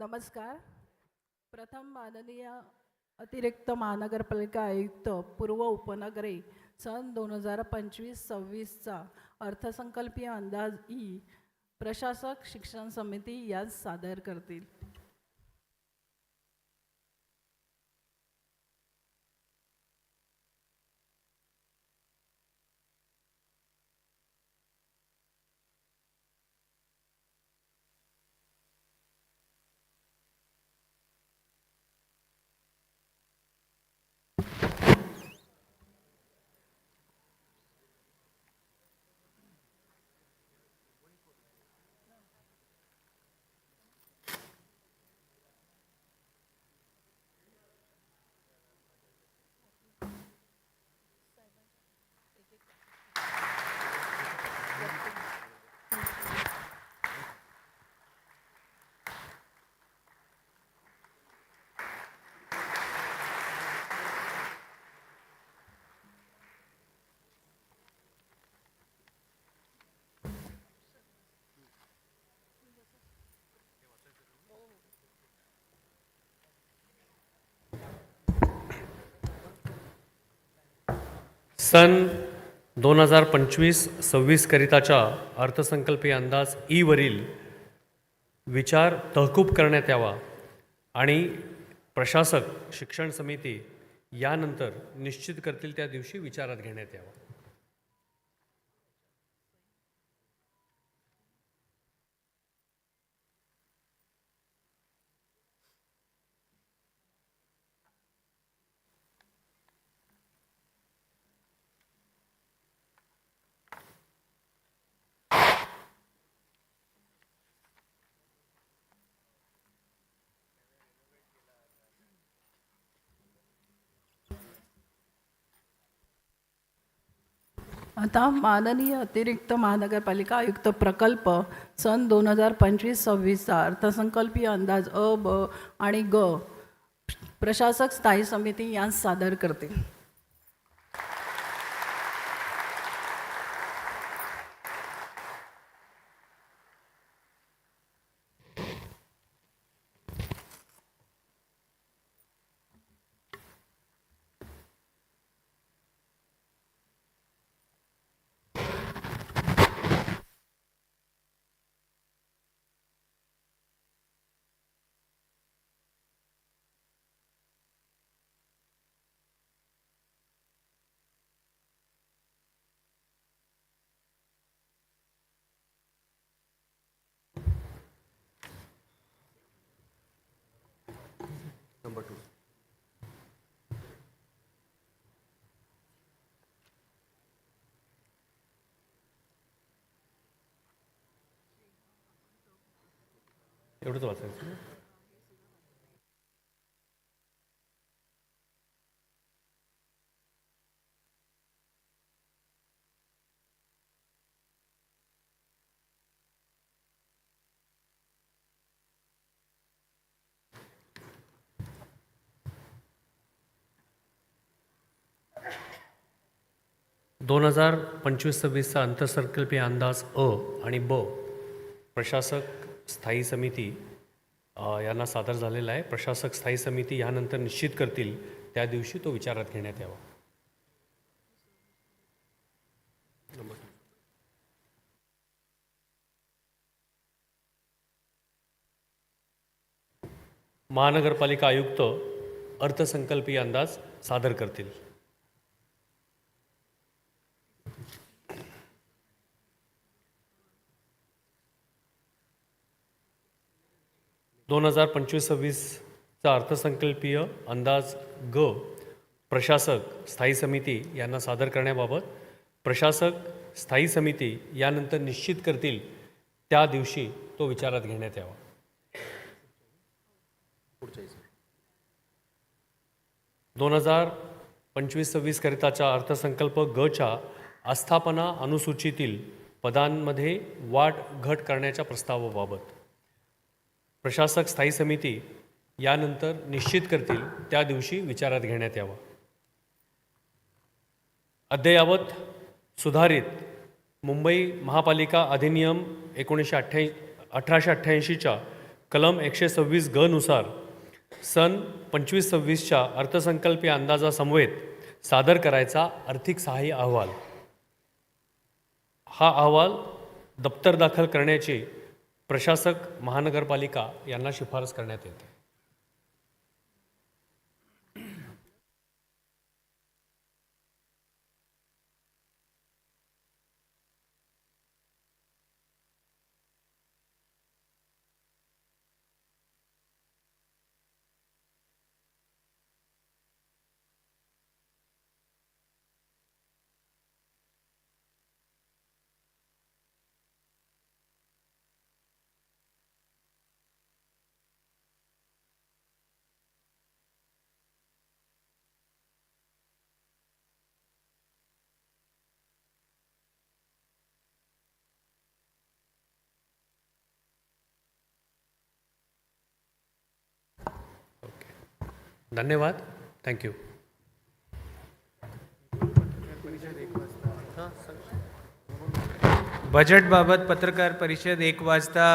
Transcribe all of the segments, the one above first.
नमस्कार. प्रथम माननीय अतिरिक्त महानगरपालिका आयुक्त पूर्व उपनगरे सन दोन हजार पंचवीस सव्वीसचा अर्थसंकल्पीय अंदाज ई प्रशासक शिक्षण समिती यास सादर करतील. सन दोन हजार पंचवीस सव्वीसकरिताच्या अर्थसंकल्पीय अंदाज ईवरील विचार तहकूब करण्यात यावा आणि प्रशासक शिक्षण समिती यानंतर निश्चित करतील त्या दिवशी विचारात घेण्यात यावा. आता माननीय अतिरिक्त महानगरपालिका आयुक्त प्रकल्प सन दोन हजार पंचवीस सव्वीसचा अर्थसंकल्पीय अंदाज अ ब आणि ग प्रशासक स्थायी समिती यांस सादर करते. एवढंच वाचायचं दोन हजार पंचवीस सव्वीसचा अंतर्संकल्पीय अंदाज अ आणि ब. प्रशासक स्थायी समिती यांना सादर झालेला आहे. प्रशासक स्थायी समिती यानंतर निश्चित करतील. त्या दिवशी तो विचारात घेण्यात यावा. महानगरपालिका आयुक्त अर्थसंकल्पीय अंदाज सादर करतील. दोन हजार पंचवीस सव्वीसचा अर्थसंकल्पीय अंदाज ग प्रशासक स्थायी समिती यांना सादर करण्याबाबत प्रशासक स्थायी समिती यानंतर निश्चित करतील त्या दिवशी तो विचारात घेण्यात यावा. दोन हजार पंचवीस सव्वीसकरिताच्या अर्थसंकल्प गच्या आस्थापना अनुसूचीतील पदांमध्ये वाढ घट करण्याच्या प्रस्तावाबाबत प्रशासक स्थायी समिती यानंतर निश्चित करतील त्या दिवशी विचारात घेण्यात यावा. अद्ययावत सुधारित मुंबई महापालिका अधिनियम एकोणीसशे अठ्ठ्या अठराशे अठ्ठ्याऐंशीच्या कलम एकशे सव्वीस ग नुसार सन पंचवीस सव्वीसच्या अर्थसंकल्पीय अंदाजासमवेत सादर करायचा आर्थिक सहाय्य अहवाल. हा अहवाल दप्तर दाखल करण्याची प्रशासक महानगरपालिका यांना शिफारस करण्यात येते. धन्यवाद. थँक्यू बजेटबाबत पत्रकार परिषद एक वाजता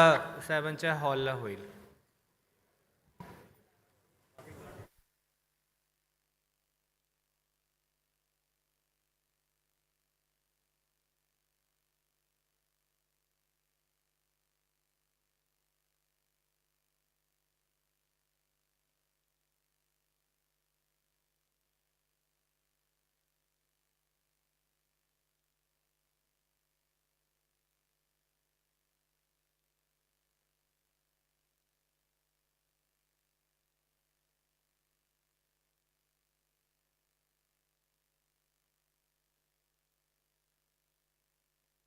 साहेबांच्या हॉलला होईल.